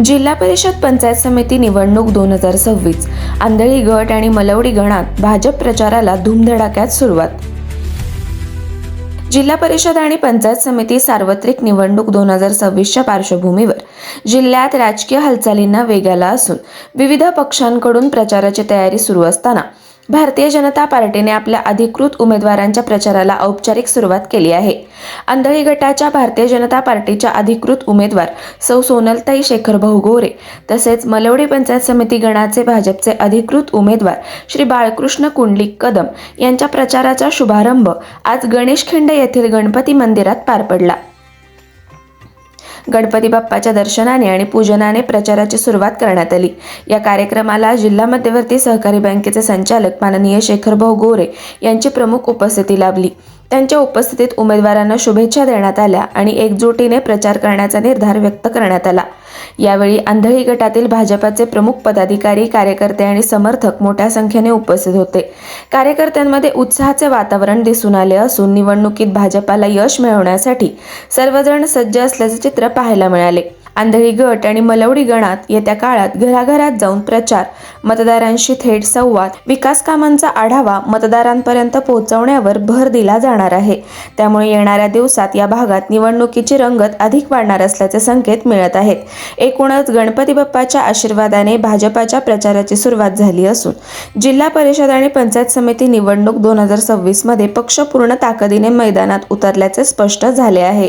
जिल्हा परिषद पंचायत समिती निवडणूक दोन हजार सव्वीस आंधळी गट आणि मलवडी गणात भाजप प्रचाराला धूमधडाक्यात सुरुवात. जिल्हा परिषद आणि पंचायत समिती सार्वत्रिक निवडणूक दोन हजार सव्वीसच्या पार्श्वभूमीवर जिल्ह्यात राजकीय हालचालींना वेग आला असून विविध पक्षांकडून प्रचाराची तयारी सुरू असताना भारतीय जनता पार्टीने आपल्या अधिकृत उमेदवारांच्या प्रचाराला औपचारिक सुरुवात केली आहे. आंधळी गटाच्या भारतीय जनता पार्टीच्या अधिकृत उमेदवार सौ सोनलताई शेखर भाऊ गोरे तसेच मलवडी पंचायत समिती गणाचे भाजपचे अधिकृत उमेदवार श्री बाळकृष्ण कुंडलिक कदम यांच्या प्रचाराचा शुभारंभ आज गणेशखिंड येथील गणपती मंदिरात पार पडला. गणपती बाप्पाच्या दर्शनाने आणि पूजनाने प्रचाराची सुरुवात करण्यात आली. या कार्यक्रमाला जिल्हा मध्यवर्ती सहकारी बँकेचे संचालक माननीय शेखरभाऊ गोरे यांची प्रमुख उपस्थिती लाभली. त्यांच्या उपस्थितीत उमेदवारांना शुभेच्छा देण्यात आल्या आणि एकजुटीने प्रचार करण्याचा निर्धार व्यक्त करण्यात आला. यावेळी आंधळी गटातील भाजपाचे प्रमुख पदाधिकारी कार्यकर्ते आणि समर्थक मोठ्या संख्येने उपस्थित होते. कार्यकर्त्यांमध्ये उत्साहाचे वातावरण दिसून आले असून निवडणुकीत भाजपाला यश मिळवण्यासाठी सर्वजण सज्ज असल्याचे चित्र पाहायला मिळाले. आंधळी गट आणि मलवडी गणात येत्या काळात घराघरात जाऊन प्रचार मतदारांशी थेट संवाद विकास कामांचा आढावा मतदारांपर्यंत पोहोचवण्यावर भर दिला जाणार आहे. त्यामुळे येणाऱ्या दिवसात या भागात निवडणुकीची रंगत अधिक वाढणार असल्याचे संकेत मिळत आहेत. एकूणच गणपती बाप्पाच्या आशीर्वादाने भाजपाच्या प्रचाराची सुरुवात झाली असून जिल्हा परिषद आणि पंचायत समिती निवडणूक दोन हजार सव्वीसमध्ये पक्ष पूर्ण ताकदीने मैदानात उतरल्याचे स्पष्ट झाले आहे.